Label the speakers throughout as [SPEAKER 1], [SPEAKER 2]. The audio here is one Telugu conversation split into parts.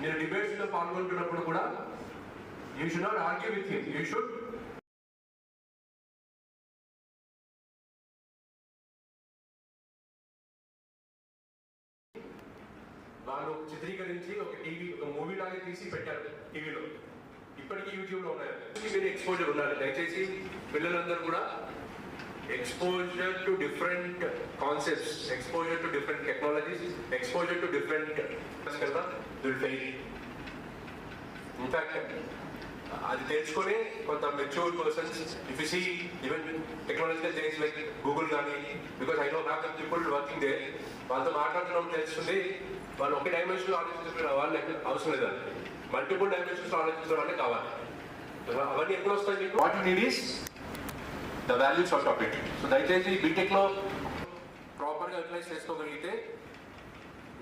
[SPEAKER 1] మీరు డిబేట్స్ లో పాల్గొంటున్నప్పుడు కూడా you should not argue with him you should వాళ్ళు చిత్రీకరించి ఒక టీవీ ఒక మూవీ లాగా తీసి పెట్టారు టీవీలో ఇప్పటికీ యూట్యూబ్ లో ఉన్నాయి మీరు ఎక్స్పోజర్ ఉండాలి దయచేసి పిల్లలందరూ కూడా exposure to different concepts exposure to different technologies exposure to different కదా విల్ ఫెయిల్ ఇన్ఫాక్ట్ అది తెలుసుకొని కొంత mature persons if you see even technological things like Google కానీ because I know have people working they వాళ్ళతో మాట్లాడడం తెలుస్తుంది వాళ్ళు ఒకే డైమెన్షన్ ఆలోచించడం వాళ్ళు అవసరం లేదు? మల్టిపుల్ డైమెన్షన్స్ ఆలోచించడం కావాలి. అవన్నీ ఎప్పుడు వస్తాయి what you need is the values of topic so దయచేసి బీటెక్లో ప్రాపర్గా అప్లై చేసుకోగలిగితే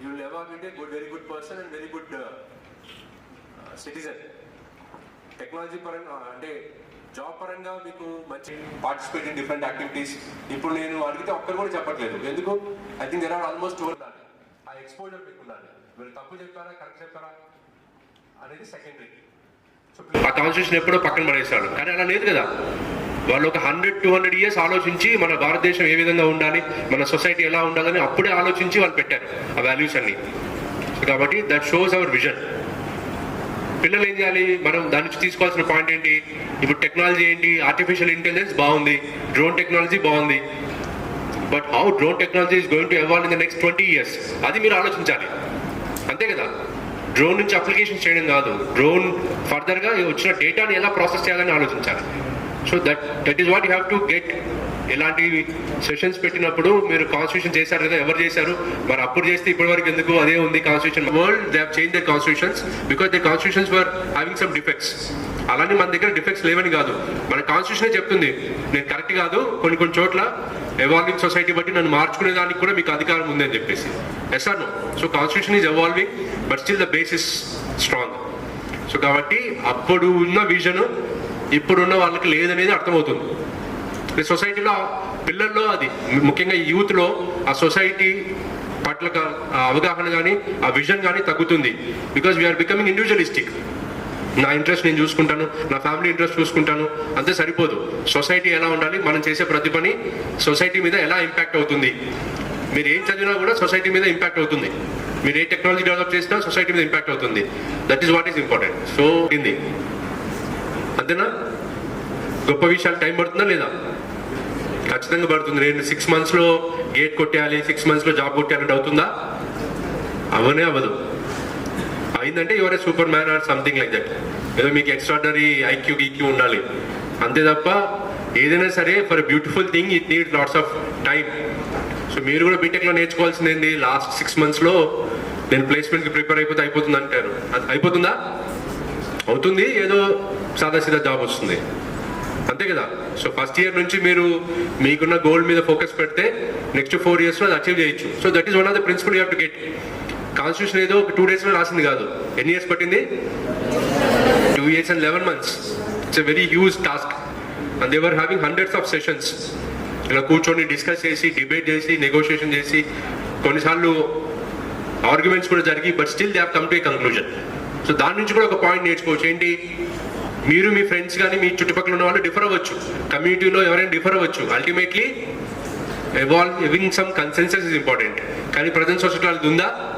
[SPEAKER 1] you will ever beat a good very good person and very good citizen technology పరంగా అంటే జాబ్ పరంగా మీకు మంచి పార్టిసిపేట్ ఇన్ డిఫరెంట్ యాక్టివిటీస్ ఇప్పుడు నేను అడిగితే ఒక్కరు కూడా చెప్పట్లేదు. ఎందుకు? I think there are almost ఉండాలి ఆ ఎక్స్పోజర్ మీకు ఉండాలి మీరు తప్పు చెప్పారా కరెక్ట్ చెప్పారా అనేది సెకండరీ ఆ కాన్స్టిట్యూషన్ ఎప్పుడో పక్కన పడేశాడు. కానీ అలా లేదు కదా. వాళ్ళు ఒక హండ్రెడ్ టూ హండ్రెడ్ ఇయర్స్ ఆలోచించి మన భారతదేశం ఏ విధంగా ఉండాలి మన సొసైటీ ఎలా ఉండాలని అప్పుడే ఆలోచించి వాళ్ళు పెట్టారు ఆ వాల్యూస్ అన్ని. కాబట్టి దట్ షోస్ అవర్ విజన్ పిల్లలు ఏం చేయాలి? మనం దాని నుంచి తీసుకోవాల్సిన పాయింట్ ఏంటి? ఇప్పుడు టెక్నాలజీ ఏంటి? ఆర్టిఫిషియల్ ఇంటెలిజెన్స్ బాగుంది. డ్రోన్ టెక్నాలజీ బాగుంది. But how drone technology is going to evolve in the next twenty years అది మీరు ఆలోచించాలి. అంతే కదా. డ్రోన్ నుంచి అప్లికేషన్ చేయడం కాదు. డ్రోన్ ఫర్దర్గా వచ్చిన డేటాని ఎలా ప్రాసెస్ చేయాలని ఆలోచించాలి. So that that is what you have to get. ఇలాంటి సెషన్స్ పెట్టినప్పుడు మీరు కాన్స్టిట్యూషన్ చేశారు కదా ఎవరు చేశారు? మరి అప్పుడు చేస్తే ఇప్పటి వరకు ఎందుకు అదే ఉంది constitution world they have change the constitutions because the constitutions were having some defects అలానే మన దగ్గర డిఫెక్ట్స్ లేవని కాదు. మన కాన్స్టిట్యూషన్ చెప్తుంది నేను కరెక్ట్ కాదు కొన్ని కొన్ని చోట్ల ఎవాల్వింగ్ సొసైటీ బట్టి నన్ను మార్చుకునే దానికి కూడా మీకు అధికారం ఉంది అని చెప్పేసి. Yes or no so constitution is evolving but still the basis strong so కాబట్టి అప్పుడు ఉన్న విజన్ ఇప్పుడున్న వాళ్ళకి లేదనేది అర్థమవుతుంది. సొసైటీలో పిల్లల్లో అది ముఖ్యంగా యూత్లో ఆ సొసైటీ పట్ల ఆ అవగాహన కానీ ఆ విజన్ కానీ తగ్గుతుంది. Because we are becoming individualistic నా ఇంట్రెస్ట్ నేను చూసుకుంటాను నా ఫ్యామిలీ ఇంట్రెస్ట్ చూసుకుంటాను అంతే సరిపోదు. సొసైటీ ఎలా ఉండాలి మనం చేసే ప్రతి పని సొసైటీ మీద ఎలా ఇంపాక్ట్ అవుతుంది? మీరు ఏం చదివినా కూడా సొసైటీ మీద ఇంపాక్ట్ అవుతుంది. మీరు ఏ టెక్నాలజీ డెవలప్ చేసినా సొసైటీ మీద ఇంపాక్ట్ అవుతుంది. That is what is important so ఇది అంతేనా? గొప్ప విషయాలు టైం పడుతుందా లేదా? ఖచ్చితంగా పడుతుంది. నేను సిక్స్ మంత్స్లో గేట్ కొట్టేయాలి సిక్స్ మంత్స్లో జాబ్ కొట్టేయాలంటే అవుతుందా? అవనే అవ్వదు. అయిందంటే ఎవరే super man or something like that ఏదో మీకు ఎక్స్ట్రాడనరీ ఐక్యూ ఈక్యూ ఉండాలి. అంతే తప్ప ఏదైనా సరే for beautiful thing it need lots of time so మీరు కూడా బీటెక్లో నేర్చుకోవాల్సింది ఏంది? లాస్ట్ సిక్స్ మంత్స్లో నేను ప్లేస్మెంట్కి ప్రిపేర్ అయిపోతే అయిపోతుంది అంటారు. అది అయిపోతుందా? అవుతుంది. ఏదో సాదాసీదా జాబ్ వస్తుంది. అంతే కదా? సో ఫస్ట్ ఇయర్ నుంచి మీరు మీకున్న గోల్ మీద ఫోకస్ పెడితే నెక్స్ట్ ఫోర్ ఇయర్స్లో అది అచీవ్ చేయొచ్చు. So that is one of the principle you have to get constitution ఏదో ఒక టూ డేస్లో రాసింది కాదు. ఎన్ని ఇయర్స్ పట్టింది? Two years and eleven months it's a very huge task and they were having hundreds of sessions ఇలా కూర్చొని డిస్కస్ చేసి డిబేట్ చేసి నెగోషియేషన్ చేసి కొన్నిసార్లు ఆర్గ్యుమెంట్స్ కూడా జరిగి but still they have come to a conclusion so దాని నుంచి కూడా ఒక పాయింట్ నేర్చుకోవచ్చు. ఏంటి? మీరు మీ ఫ్రెండ్స్ కానీ మీ చుట్టుపక్కల ఉన్న వాళ్ళు డిఫర్ అవ్వచ్చు. కమ్యూనిటీలో ఎవరైనా డిఫర్ అవ్వచ్చు. Ultimately evolving some consensus is important కానీ ప్రజెంట్ సొసైటీ వాళ్ళది ఉందా?